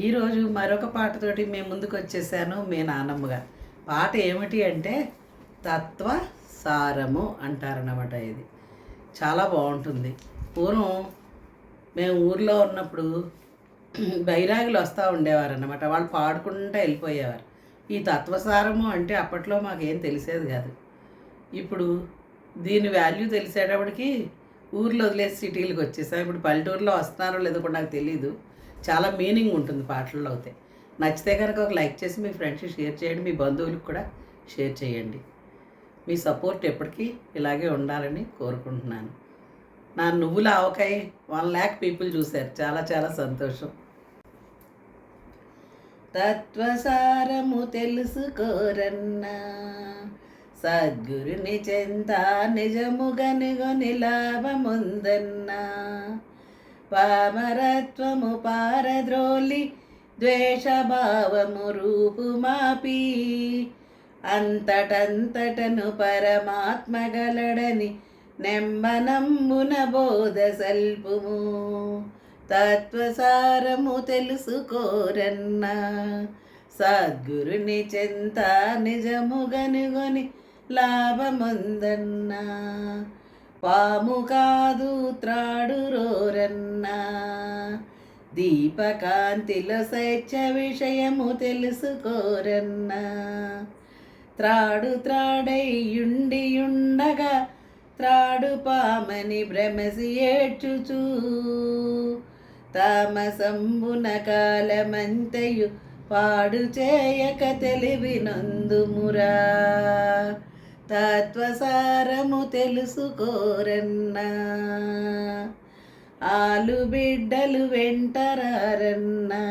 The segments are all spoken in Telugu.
ఈరోజు మరొక పాటతోటి మేము ముందుకు వచ్చేసాను మీ నాన్నమ్మగా పాట ఏమిటి అంటే తత్వ సారము అంటారన్నమాట ఇది. చాలా బాగుంటుంది. పూర్వం మేము ఊర్లో ఉన్నప్పుడు బైరాగులు వస్తూ ఉండేవారు అన్నమాట వాళ్ళు పాడుకుంటూ వెళ్ళిపోయేవారు. ఈ తత్వసారము అంటే అప్పట్లో మాకేం తెలిసేది కాదు. ఇప్పుడు దీని వాల్యూ తెలిసేటప్పటికి ఊర్లో వదిలేసి సిటీలకు వచ్చేసాం. ఇప్పుడు పల్లెటూరులో వస్తున్నారో లేదో కూడా నాకు తెలియదు చాలా మీనింగ్ ఉంటుంది పాటల్లో అయితే. నచ్చితే కనుక ఒక లైక్ చేసి మీ ఫ్రెండ్స్కి షేర్ చేయండి మీ బంధువులకు కూడా షేర్ చేయండి. మీ సపోర్ట్ ఎప్పటికీ ఇలాగే ఉండాలని కోరుకుంటున్నాను. నా నువ్వుల ఆవకాయ వన్ ల్యాక్ పీపుల్ చూశారు. చాలా చాలా సంతోషం. తత్వసారము తెలుసుకోరన్నా సద్గురుని చెంత నిజముగనిగొని లాభముందన్నా పామరత్వము పారద్రోలి ద్వేషభావము రూపుమాపి. అంతటంతటను పరమాత్మగలడని నెమ్మనమ్మున బోధ సల్పుము. తత్వసారము తెలుసుకోరన్నా సద్గురుని చెంత నిజముగనుగొని లాభముందన్నా పాము కాదు త్రాడు రోరన్నా. దీపకాంతిలో స్వేచ్ఛ విషయము తెలుసుకోరన్నా. త్రాడు త్రాడైయుండి ఉండగా త్రాడు పామని భ్రమసి ఏడ్చుచూ. తామసంబున కాలమంతయు పాడు చేయక తెలివి నందుమురా తత్వసారము తెలుసుకోరన్నా. ఆలు బిడ్డలు వెంటరారన్నా.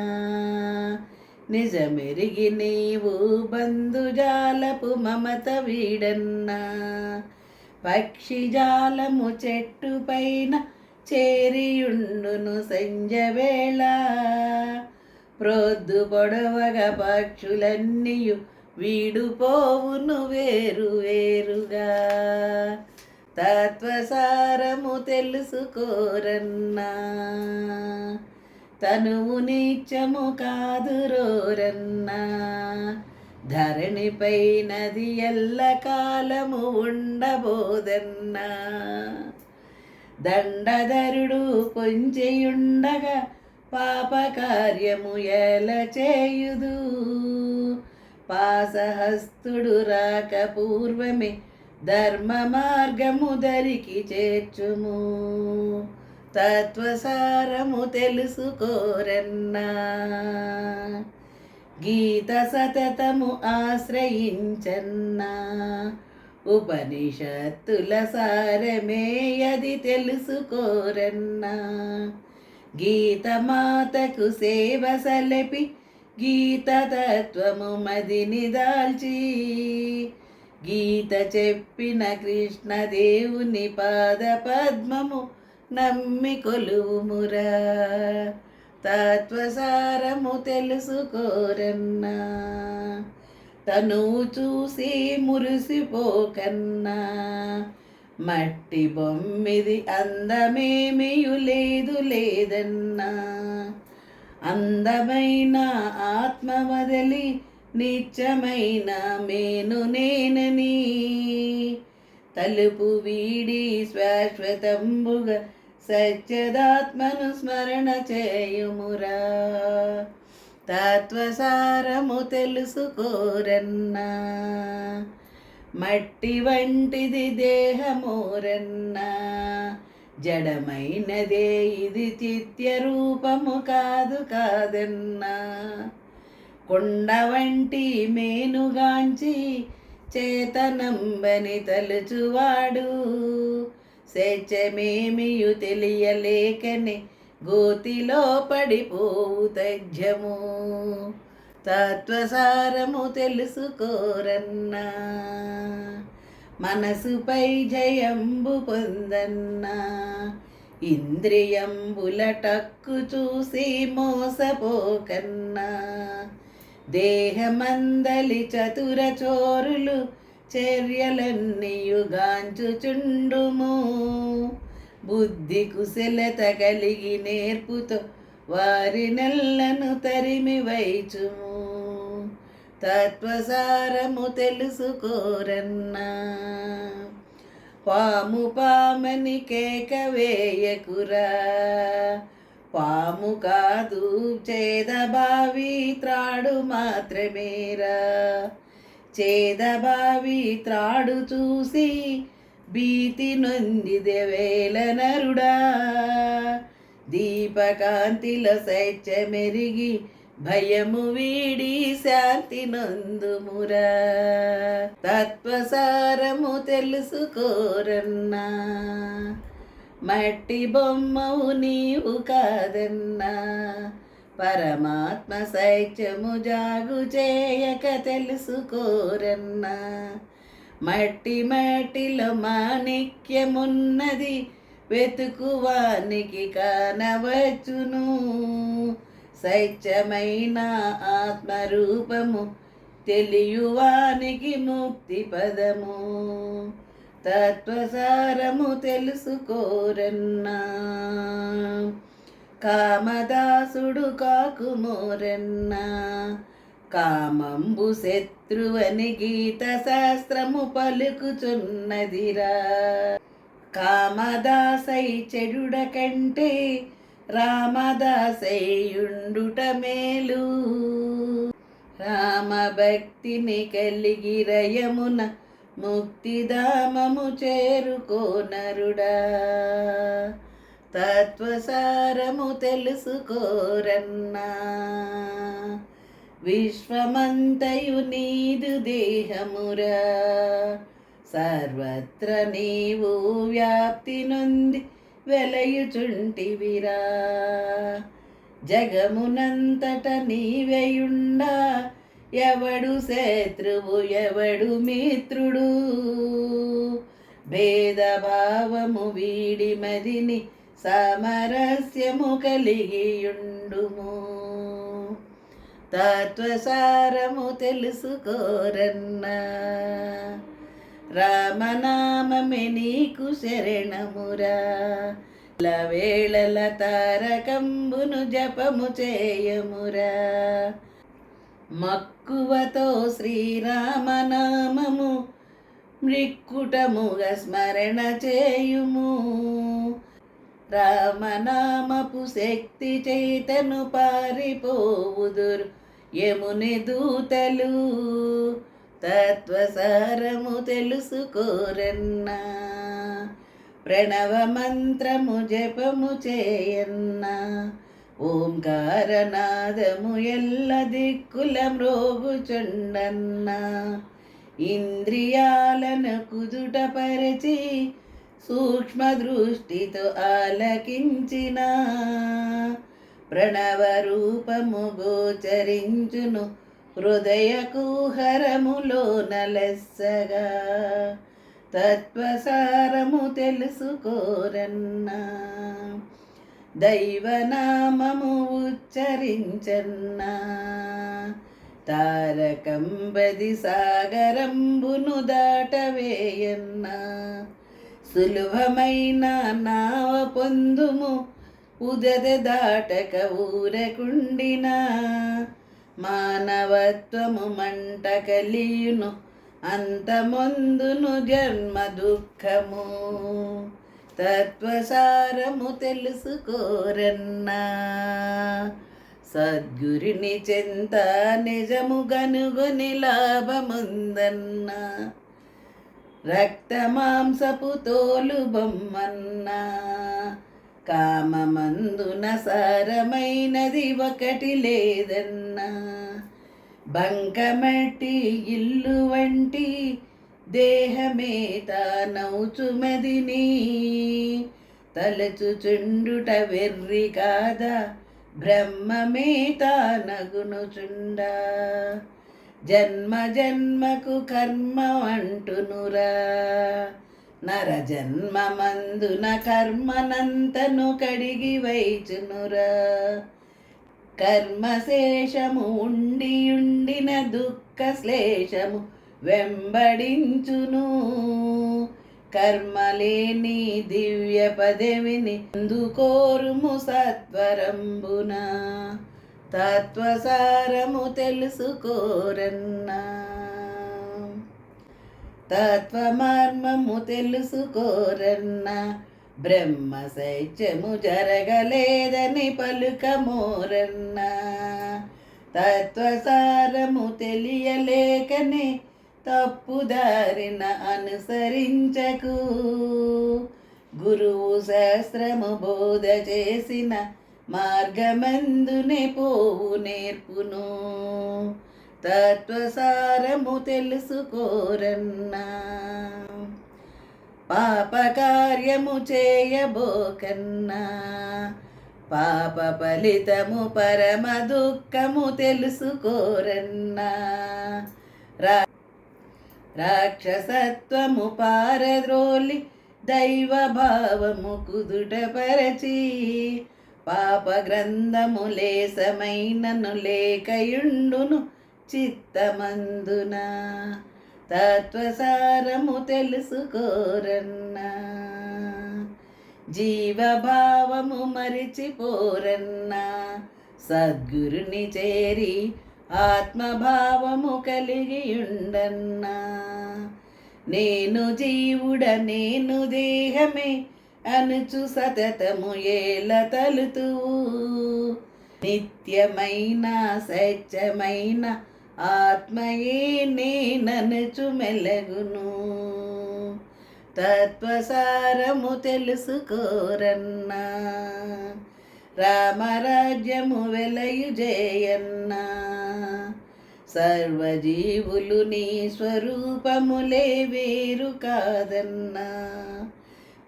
నిజమెరిగి నీవు బంధుజాలపు మమత వీడన్నా. పక్షిజాలము చెట్టు పైన చేరియుండును సంజవేళ. ప్రొద్దు పొడవగా పక్షులన్నీయు వీడుపోవును వేరు వేరుగా. తత్వసారము తెలుసుకోరన్నా. తనువు నీచము కాదురోరన్నా. ధరణిపై నది ఎల్ల కాలము ఉండబోదన్నా. దండధరుడు పొంచెయుండగా పాపకార్యము ఎల చేయుదు? పాసహస్తుడు రాక పూర్వమే ధర్మ మార్గము దరికి చేర్చుము. తత్వసారము తెలుసుకోరన్నా. గీత సతతము ఆశ్రయించన్నా. ఉపనిషత్తుల సారమే అది తెలుసుకోరన్నా. గీతమాతకు సేవ సలపి గీతతత్వము మదిని దాల్చి గీత చెప్పిన కృష్ణదేవుని పాద పద్మము నమ్మి కొలువుమురా. తత్వసారము తెలుసుకోరన్నా తను చూసి మురిసిపోకన్నా మట్టి బొమ్మిది అందమేమియు లేదు లేదన్నా. అందమైన ఆత్మ వదలి నిత్యమైన మేను నేనని. తలుపు వీడి శాశ్వతంబుగా సత్యదాత్మను స్మరణ చేయుమురా. తత్వసారము తెలుసుకోరన్నా. మట్టి వంటిది దేహమోరన్నా. జడమైనదే ఇది చిత్య రూపము కాదు కాదన్నా. కొండ వంటి మేనుగాంచి చేతనంబని తలుచువాడు. స్వేచ్ఛమేమియు తెలియలేకనే గోతిలో పడిపోవు తజ్జము తత్వసారము తెలుసుకోరన్నా. మనసుపై జయంబు పొందన్నా. ఇంద్రియంబుల టక్కు చూసి మోసపోకన్నా. దేహమందలి చతుర చోరులు చర్యలన్నీయుగాంచుచుండుము బుద్ధి కుశలత కలిగి నేర్పుతో వారి నెల్లను తరిమి వైచుము. తత్వసారము తెలుసుకోరన్నా. పాము పామని కేక వేయకురా. పాము కాదు చేదబావి త్రాడు మాత్రమేరా. చేదబావి త్రాడు చూసి భీతి నొందిదే వేల నరుడా. దీపకాంతిలో మెరిగి భయము వీడి శాంతి నందుమురా. తత్వసారము తెలుసుకోరన్నా. మట్టి బొమ్మవు నీవు కాదన్నా. పరమాత్మ సైత్యము జాగు చేయక తెలుసుకోరన్నా. మట్టి మట్టిలో మాణిక్యమున్నది వెతుకువానికి కానవచ్చును. శైత్యమైన ఆత్మరూపము తెలియువానికి ముక్తి పదము. తత్వసారము తెలుసుకోరన్నా. కామదాసుడు కాకుమోరన్నా కామంబు శత్రువని గీత శాస్త్రము పలుకుచున్నదిరా. కామదాసై చెడుడ కంటే రామదాసయుండుట మేలు. రామభక్తిని కలిగి రయమున ముక్తిధామము చేరుకోనరుడా. తత్వసారము తెలుసుకోరన్నా. విశ్వమంతయు నీదు దేహమురా. సర్వత్ర నీవు వ్యాప్తి నుండి వెలయుచుంటివిరా. జగమునంతట నీవెయుండా. ఎవడు శత్రువు ఎవడు మిత్రుడు. భేదభావము వీడి మదిని సమరస్యము కలిగియుండుము. తత్వసారము తెలుసుకోరన్నా. రామనామమే నీకు శరణమురా. లవేళల తారకంబును జపము చేయమురా. మక్కువతో శ్రీరామనామము మృక్కుటముగ స్మరణ చేయుము. రామనామపు శక్తి చేతను పారిపోవుదురు. యముని దూతలు తత్వసారము తెలుసుకోరన్నా. ప్రణవ మంత్రము జపము చేయన్నా. ఓంకారనాదము ఎల్ల దిక్కుల మ్రోగుచుండన్నా ఇంద్రియాలను కుదుటపరచి సూక్ష్మ దృష్టితో ఆలకించిన. ప్రణవ రూపము గోచరించును హృదయ కుహరములో నలెస్సగా తత్వసారము తెలుసుకోరన్నా. దైవనామము ఉచ్చరించన్నా. తారకంబది సాగరంబును దాటవేయన్నా. సులభమైన నావ పొందుము ఉదద దాటక ఊరకుండినా. మానవత్వము మంట కలియును అంతమందును జన్మ దుఃఖము. తత్వసారము తెలుసుకోరన్నా సద్గురిని చెంత నిజము గనుగొని లాభముందన్నా రక్తమాంసపు తోలు బొమ్మన్నా కామమందున సారమైనది ఒకటి లేదన్నా. బంకమట్టి ఇల్లు వంటి దేహమే తానౌచుమదిని తలచుచుండుట వెర్రి కాదా బ్రహ్మమే తానగునుచుండ జన్మ జన్మకు కర్మ అంటునురా. నరజన్మ మందున కర్మనంతను కడిగి వైచునురా. కర్మశేషము ఉండి ఉండిన దుఃఖ శ్లేషము వెంబడించును. కర్మలేని దివ్య పదవిని అందుకోరుము సత్వరంబున. తత్వసారము తెలుసుకోరన్నా. తత్వమర్మము తెలుసుకోరన్నా బ్రహ్మ సైత్యము జరగలేదని పలుకమోరన్నా తత్వసారము తెలియలేకనే తప్పుదారిన అనుసరించకు. గురువు శాస్త్రము బోధ చేసిన మార్గమందునే పోవు నేర్పును. తత్వసారము తెలుసుకోరన్నా. పాపకార్యము చేయబోకన్నా. పాప ఫలితము పరమ దుఃఖము తెలుసుకోరన్నా. రా రాక్షసత్వము పారద్రోలి దైవ భావము కుదుటపరచి పాప గ్రంథము లేసమైనను లేకయుండును చిత్తమందున తత్వసారము తెలుసుకోరన్నా. జీవభావము మరిచిపోరన్నా. సద్గురుని చేరి ఆత్మభావము కలిగియుండన్నా. నేను జీవుడ నేను దేహమే అనుచు సతతము ఏల తలుతూ నిత్యమైన సత్యమైన ఆత్మయే నేననుచు మెలగును. తత్వసారము తెలుసుకోరన్నా. రామరాజ్యము వెలయు జయన్నా. సర్వజీవులు నీ స్వరూపములే వేరు కాదన్నా.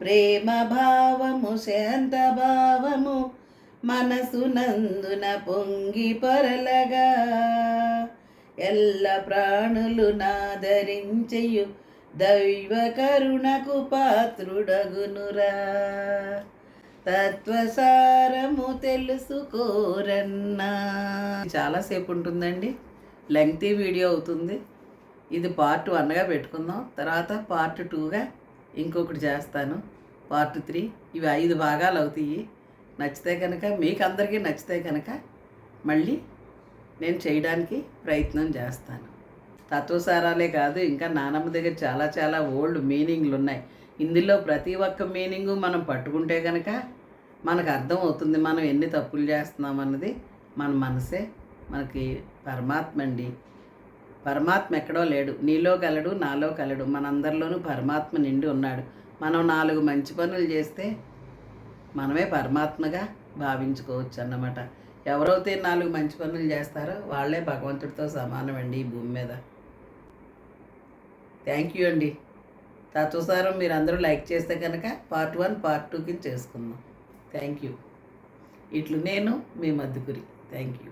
ప్రేమ భావము శాంత భావము మనసునందున పొంగి పొరలగా. ఎల్ల ప్రాణులు నాదరించయు దైవ కరుణకు పాత్రుడగునురా తత్వసారము తెలుసుకోరన్నా చాలాసేపు ఉంటుందండి. లెంగ్తీ వీడియో అవుతుంది. ఇది పార్ట్ వన్గా పెట్టుకుందాం. తర్వాత పార్ట్ టూగా ఇంకొకటి చేస్తాను. పార్ట్ త్రీ ఇవి ఐదు భాగాలు అవుతాయి. నచ్చితే కనుక మీకు అందరికీ నచ్చితే కనుక మళ్ళీ నేను చేయడానికి ప్రయత్నం చేస్తాను. తత్వసారాలే కాదు ఇంకా నానమ్మ దగ్గర చాలా చాలా ఓల్డ్ మీనింగ్లు ఉన్నాయి ఇందులో ప్రతి ఒక్క మీనింగు మనం పట్టుకుంటే కనుక మనకు అర్థం అవుతుంది మనం ఎన్ని తప్పులు చేస్తున్నాం అన్నది మన మనసే మనకి పరమాత్మ అండి. పరమాత్మ ఎక్కడో లేడు నీలో కలడు నాలో కలడు మనందరిలోనూ పరమాత్మ నిండి ఉన్నాడు. మనం నాలుగు మంచి పనులు చేస్తే మనమే పరమాత్మగా భావించుకోవచ్చు అన్నమాట ఎవరైతే నాలుగు మంచి పనులు చేస్తారో వాళ్ళే భగవంతుడితో సమానం అండి ఈ భూమి మీద. థ్యాంక్ యూ అండి. తత్వసారం మీరు అందరూ లైక్ చేస్తే కనుక పార్ట్ వన్ పార్ట్ టూ కింద చేసుకుందాం. థ్యాంక్ యూ ఇట్లు నేను మీ మద్దుకురి. Thank you